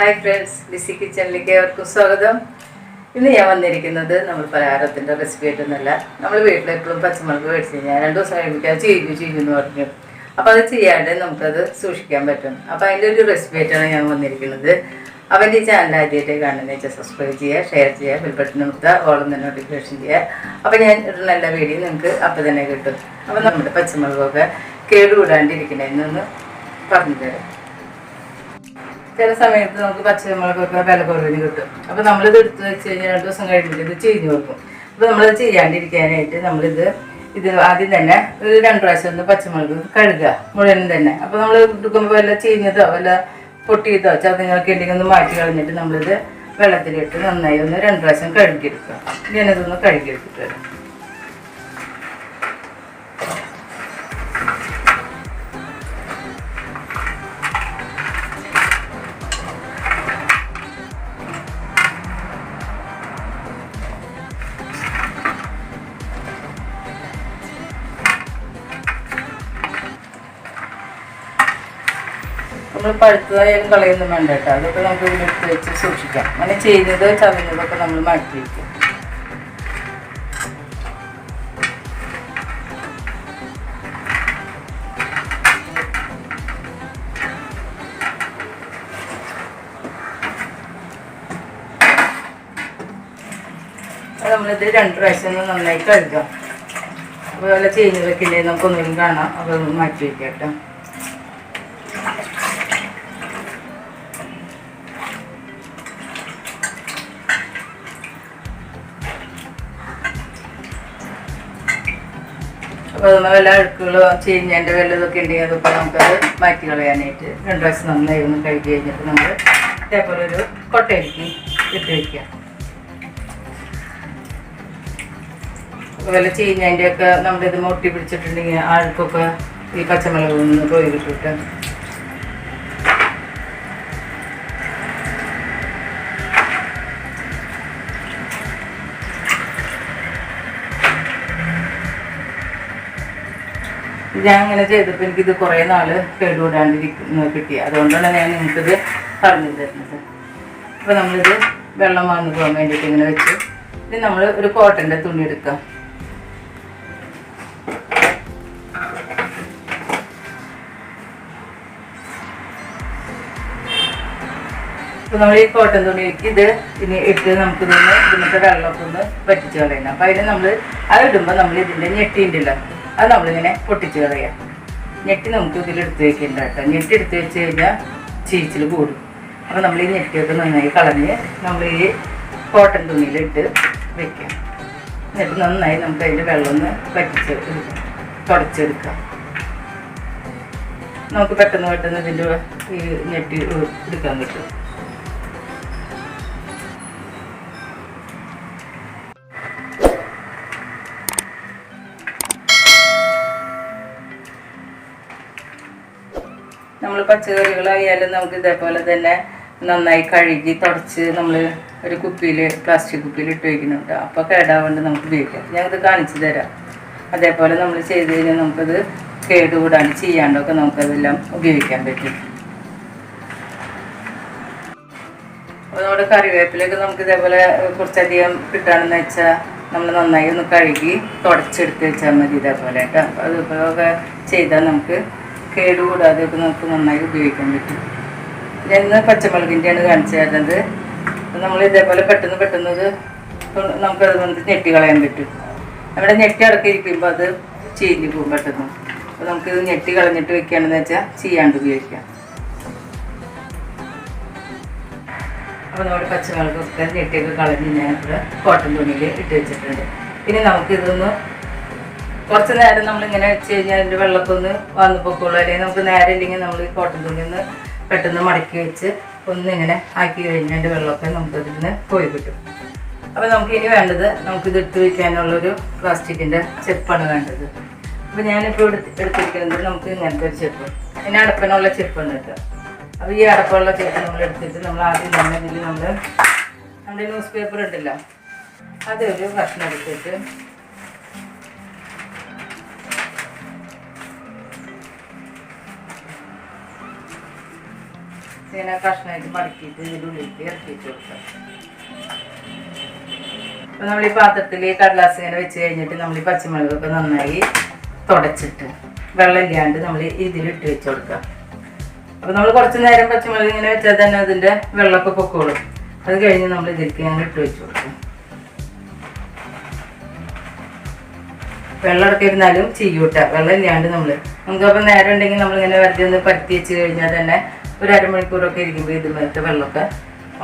Hi friends Lissy കിച്ചണിലേക്ക് അവർക്കും സ്വാഗതം. ഇന്ന് ഞാൻ വന്നിരിക്കുന്നത് നമ്മൾ പലഹാരത്തിന്റെ റെസിപ്പി ആയിട്ടൊന്നുമല്ല നമ്മൾ വീട്ടിലെപ്പോഴും പച്ചമുളക് മേടിച്ച് കഴിഞ്ഞാൽ രണ്ടു ദിവസം കഴിപ്പിക്കാൻ ചീഞ്ഞു ചീഞ്ഞു എന്ന് പറഞ്ഞു അപ്പോൾ അത് ചെയ്യാണ്ട് നമുക്കത് സൂക്ഷിക്കാൻ പറ്റും. അപ്പോൾ അതിന്റെ ഒരു റെസിപ്പി ആയിട്ടാണ് ഞാൻ വന്നിരിക്കുന്നത്. അവന്റെ ഈ ചാനൽ ആദ്യമായിട്ട് കാണുന്ന വെച്ചാൽ സബ്സ്ക്രൈബ് ചെയ്യുക ഷെയർ ചെയ്യുക ബെൽബട്ടൺ കൊടുത്താൽ ഓളം തന്നെ നോട്ടിഫിക്കേഷൻ ചെയ്യുക. അപ്പോൾ ഞാൻ ഒരു നല്ല വീഡിയോ നിങ്ങൾക്ക് അപ്പോൾ തന്നെ കിട്ടും. അപ്പോൾ നമ്മുടെ പച്ചമുളകൊക്കെ കേടുകൂടാണ്ടിരിക്കണേന്നൊന്ന് പറഞ്ഞു തരാം ചില സമയത്ത് നമുക്ക് പച്ചമുളകൊക്കെ വില കുറവിന് കിട്ടും. അപ്പോൾ നമ്മളിത് എടുത്ത് വെച്ച് കഴിഞ്ഞാൽ രണ്ട് ദിവസം കഴിഞ്ഞിട്ട് ഇത് ചീഞ്ഞു വെക്കും. അപ്പോൾ നമ്മളത് ചെയ്യാണ്ടിരിക്കാനായിട്ട് നമ്മളിത് ഇത് ആദ്യം തന്നെ ഒരു രണ്ട് പ്രാവശ്യം ഒന്ന് പച്ചമുളക് കഴുകുക മുഴുവനും തന്നെ. അപ്പോൾ നമ്മൾ എടുക്കുമ്പോൾ വല്ല ചീഞ്ഞതോ വല്ല പൊട്ടിയതോ ചതങ്ങളൊക്കെ ഉണ്ടെങ്കിൽ ഒന്ന് മാറ്റി കളഞ്ഞിട്ട് നമ്മളിത് വെള്ളത്തിലിട്ട് നന്നായി ഒന്ന് രണ്ട് പ്രാവശ്യം കഴുകിയെടുക്കുക. ഞാനിതൊന്ന് കഴുകിയെടുത്തിട്ട് വരാം. നമ്മൾ പഴുത്തതായാലും കളയൊന്നും വേണ്ട കേട്ടോ അതൊക്കെ നമുക്ക് ഇതിലെടുത്ത് വെച്ച് സൂക്ഷിക്കാം. അങ്ങനെ ചെയ്യുന്നത് ചതഞ്ഞതൊക്കെ നമ്മൾ മാറ്റി വയ്ക്കും നമ്മളിത് രണ്ട് പ്രാവശ്യം നന്നായി കഴുകാം. അതുപോലെ ചെയ്യുന്നതൊക്കെ ഇല്ലേ നമുക്കൊന്നും കാണാം. അതൊന്നും മാറ്റി വയ്ക്കാം കേട്ടോ. വല്ല അഴുക്കുകളോ ചീഞ്ഞതിന്റെ വല്ലതൊക്കെ ഉണ്ടെങ്കിൽ അതൊക്കെ നമുക്കത് മാറ്റി കളയാനായിട്ട് രണ്ട് പ്രാവശ്യം നന്നായി ഒന്ന് കഴുകി കഴിഞ്ഞിട്ട് നമ്മൾ ഇതേപോലെ ഒരു കൊട്ടയിലേക്ക് ഇട്ട് വയ്ക്കുക അതുപോലെ ചീഞ്ഞേന്റെയൊക്കെ നമ്മുടെ ഇത് മുട്ടി പിടിച്ചിട്ടുണ്ടെങ്കിൽ ആഴുക്കൊക്കെ ഈ പച്ചമുളക് നിന്ന് പോയി കിട്ടിട്ട് ഞാൻ അങ്ങനെ ചെയ്തപ്പോൾ എനിക്കിത് കുറേ നാൾ കേടുകൂടാണ്ടിരിക്കുന്ന കിട്ടി. അതുകൊണ്ടാണ് ഞാൻ നിങ്ങൾക്കിത് പറഞ്ഞു തരുന്നത്. അപ്പോൾ നമ്മളിത് വെള്ളം വാങ്ങി പോകാൻ വേണ്ടിയിട്ട് ഇങ്ങനെ വെച്ച് ഇനി നമ്മൾ ഒരു കോട്ടന്റെ തുണി എടുക്കാം. അപ്പോൾ നമ്മൾ ഈ കോട്ടൺ തുണിയിലേക്ക് ഇത് ഇനി ഇട്ട് നമുക്ക് ഇതിന് ഇതിനത്തെ വെള്ളമൊക്കെ ഒന്ന് പറ്റിച്ച് കളയണം. അപ്പോൾ അതിന് നമ്മൾ അത് ഇടുമ്പോൾ നമ്മൾ ഇതിന്റെ ഞെട്ടി ഉണ്ടല്ലോ അത് നമ്മളിങ്ങനെ പൊട്ടിച്ച് കളയാം. ഞെട്ടി നമുക്ക് ഇതിലെടുത്ത് വെക്കേണ്ട കേട്ടോ. ഞെട്ടി എടുത്ത് വെച്ച് കഴിഞ്ഞാൽ ചീച്ചിൽ കൂടും. അപ്പോൾ നമ്മൾ ഈ ഞെട്ടിയൊക്കെ നന്നായി കളഞ്ഞ് നമ്മൾ ഈ കോട്ടൺ തുണിയിലിട്ട് വെക്കാം. എന്നിട്ട് നന്നായി നമുക്ക് അതിന്റെ വെള്ളം ഒന്ന് വറ്റിച്ച് തുടച്ചെടുക്കാം. നമുക്ക് പെട്ടെന്ന് പെട്ടെന്ന് ഇതിന്റെ ഈ ഞെട്ടി എടുക്കാൻ പറ്റും. നമ്മൾ പച്ചക്കറികളായാലും നമുക്ക് ഇതേപോലെ തന്നെ നന്നായി കഴുകി തുടച്ച് നമ്മൾ ഒരു കുപ്പിയിൽ പ്ലാസ്റ്റിക് കുപ്പിയിൽ ഇട്ട് വയ്ക്കുന്നുണ്ട് അപ്പോൾ കേടാവേണ്ട നമുക്ക് ഉപയോഗിക്കാം. ഞാനത് കാണിച്ചു തരാം. അതേപോലെ നമ്മൾ ചെയ്ത് കഴിഞ്ഞാൽ നമുക്കത് കേടുകൂടാണ്ട് ചെയ്യാണ്ടൊക്കെ നമുക്കതെല്ലാം ഉപയോഗിക്കാൻ പറ്റും. നമ്മുടെ കറിവേപ്പിലൊക്കെ നമുക്ക് ഇതേപോലെ കുറച്ചധികം കിട്ടുകയാണെന്ന് വെച്ചാൽ നമ്മൾ നന്നായി ഒന്ന് കഴുകി തുടച്ചെടുത്ത് വെച്ചാൽ മതി ഇതേപോലെ കേട്ടോ. അപ്പോൾ അതൊക്കെ ചെയ്താൽ നമുക്ക് കേടുകൂടാതെ ഒക്കെ നമുക്ക് നന്നായി ഉപയോഗിക്കാൻ പറ്റും. ഇന്ന് പച്ചമുളകിന്റെയാണ് കാണിച്ചു തരുന്നത്. നമ്മൾ ഇതേപോലെ പെട്ടെന്ന് പെട്ടെന്ന് ഇത് നമുക്കത് വന്ന് ഞെട്ടി കളയാൻ പറ്റും. നമ്മുടെ ഞെട്ടി അടക്കിയിരിക്കുമ്പോൾ അത് ചീഞ്ഞു പോകും പെട്ടെന്ന്. അപ്പോൾ നമുക്കിത് ഞെട്ടി കളഞ്ഞിട്ട് വെക്കുകയാണെന്ന് വെച്ചാൽ ചെയ്യാണ്ട് ഉപയോഗിക്കാം. അപ്പോൾ നമ്മുടെ പച്ചമുളകൊക്കെ ഞെട്ടിയൊക്കെ കളഞ്ഞ് ഞാൻ ഇവിടെ കോട്ടൺ തുണിയിൽ ഇട്ട് വെച്ചിട്ടുണ്ട്. ഇനി നമുക്കിതൊന്ന് കുറച്ച് നേരം നമ്മൾ ഇങ്ങനെ വെച്ച് കഴിഞ്ഞാൽ അതിന്റെ വെള്ളത്തൊന്ന് വന്ന് വന്നു പൊക്കോളൂ. അല്ലെങ്കിൽ നമുക്ക് നേരെ ഇല്ലെങ്കിൽ നമ്മൾ ഈ കോട്ടൺ തുണി ഒന്ന് പെട്ടെന്ന് മടക്കി വെച്ച് ഒന്നിങ്ങനെ ആക്കി കഴിഞ്ഞാൽ അതിന്റെ വെള്ളമൊക്കെ നമുക്ക് അതിൽ നിന്ന് പോയി കിട്ടും. അപ്പോൾ നമുക്ക് ഇനി വേണ്ടത് നമുക്കിത് എടുത്ത് വയ്ക്കാനുള്ളൊരു പ്ലാസ്റ്റിക്കിന്റെ ചെപ്പാണ് വേണ്ടത്. അപ്പോൾ ഞാനിപ്പോൾ എടുത്ത് എടുത്തിരിക്കുന്നത് നമുക്ക് ഇങ്ങനത്തെ ഒരു ചെപ്പ്. ഇനി അടപ്പനുള്ള ചെപ്പാണ് കേട്ടോ. അപ്പോൾ ഈ അടപ്പുള്ള ചെപ്പ് നമ്മൾ എടുത്തിട്ട് നമ്മൾ ആദ്യം തന്നെ ഇതിൽ നമ്മൾ നമ്മുടെ ന്യൂസ് പേപ്പർ ഉണ്ടല്ലോ അതൊരു കഷ്ണം എടുത്തിട്ട് ഇങ്ങനെ കഷ്ണമായിട്ട് മടക്കിയിട്ട് ഇതിന്റെ ഉള്ളിലേക്ക് ഇറക്കിയിട്ട് കൊടുക്കാം. അപ്പോൾ നമ്മൾ ഈ പാത്രത്തിൽ കടലാസ് ഇങ്ങനെ വെച്ച് കഴിഞ്ഞിട്ട് നമ്മൾ ഈ പച്ചമുളകൊക്കെ നന്നായി തുടച്ചിട്ട് വെള്ളം ഇല്ലാണ്ട് നമ്മൾ ഇതിലിട്ട് വെച്ച് കൊടുക്കുക അപ്പോൾ നമ്മൾ കുറച്ച് നേരം പച്ചമുളക് ഇങ്ങനെ വെച്ചാൽ തന്നെ അതിന്റെ വെള്ളമൊക്കെ പൊക്കോളും. അത് കഴിഞ്ഞ് നമ്മൾ ഇതിലേക്ക് ഞാൻ ഇട്ട് വെച്ച് കൊടുക്കും. വെള്ളം ഇറക്കിയിരുന്നാലും ചെയ്യൂട്ട. വെള്ളം ഇല്ലാണ്ട് നമ്മൾ നമുക്കപ്പോൾ നേരം ഉണ്ടെങ്കിൽ നമ്മളിങ്ങനെ വെറുതെ ഒന്ന് പരത്തി വെച്ച് കഴിഞ്ഞാൽ തന്നെ ഒരു അരമണിക്കൂറൊക്കെ ഇരിക്കുമ്പോൾ ഇത് മേലത്തെ വെള്ളമൊക്കെ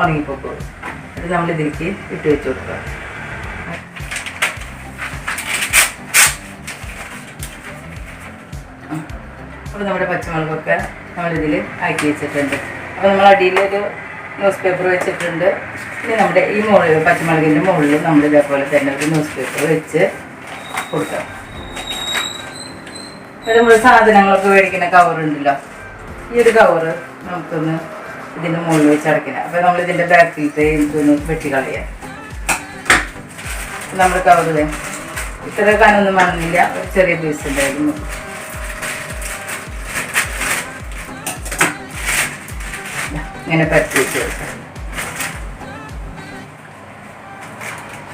ഉണങ്ങിപ്പോക്കോളും അത് നമ്മൾ ഇതിലേക്ക് ഇട്ട് വെച്ച് കൊടുക്കുക. അപ്പോൾ നമ്മുടെ പച്ചമുളകൊക്കെ നമ്മളിതിൽ ആക്കി വെച്ചിട്ടുണ്ട്. അപ്പോൾ നമ്മൾ അടിയിലൊരു ന്യൂസ് പേപ്പർ വെച്ചിട്ടുണ്ട്. ഇനി നമ്മുടെ ഈ മുകളിൽ പച്ചമുളകിന്റെ മുകളിൽ നമ്മൾ ഇതേപോലെ തന്നെ ഒരു ന്യൂസ് പേപ്പർ വെച്ച് കൊടുക്കാം. ഇത് നമ്മൾ സാധനങ്ങളൊക്കെ മേടിക്കുന്ന കവർ ഉണ്ടല്ലോ. ഈ ഒരു കവർ നമുക്കൊന്ന് ഇതിന്റെ മുകളിൽ വെച്ച് അടയ്ക്കണം. അപ്പോൾ നമ്മൾ ഇതിന്റെ ബാക്കിലത്തെ ഇതൊന്ന് വെട്ടി കളയാം. നമ്മൾ കവറ് ഇത്ര കനൊന്നും വന്നില്ല. ഒരു ചെറിയ പീസ് ഉണ്ടായിരുന്നു. ഇങ്ങനെ പരത്തി വെച്ച് കൊടുക്കാം.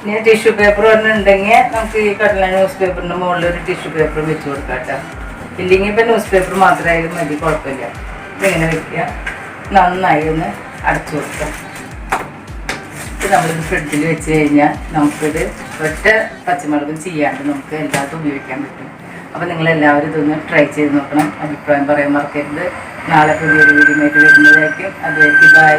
ഇനി ടിഷ്യൂ പേപ്പർ ഉണ്ടെങ്കിൽ നമുക്ക് ഈ കടല ന്യൂസ് പേപ്പറിന്റെ മുകളിൽ ഒരു ടിഷ്യൂ പേപ്പർ വെച്ച് കൊടുക്കാം കേട്ടോ. ഇല്ലെങ്കിൽ ഇപ്പം ന്യൂസ് പേപ്പർ മാത്രമായാലും മതി കുഴപ്പമില്ല. ഇങ്ങനെ വെക്കുക. നന്നായി ഒന്ന് അടച്ചു കൊടുക്കാം. ഇത് നമ്മളിത് ഫ്രിഡ്ജിൽ വെച്ച് കഴിഞ്ഞാൽ നമുക്കിത് ഒറ്റ പച്ചമുളകും ചെയ്യാണ്ട് നമുക്ക് എല്ലാത്തും ഉപയോഗിക്കാൻ പറ്റും. അപ്പോൾ നിങ്ങൾ എല്ലാവരും ഇതൊന്ന് ട്രൈ ചെയ്ത് നോക്കണം. അഭിപ്രായം പറയാൻ മറക്കരുത്. നാളെ പുതിയൊരു വീഡിയോ വരുന്നതായിരിക്കും. അതുവരെ ബൈ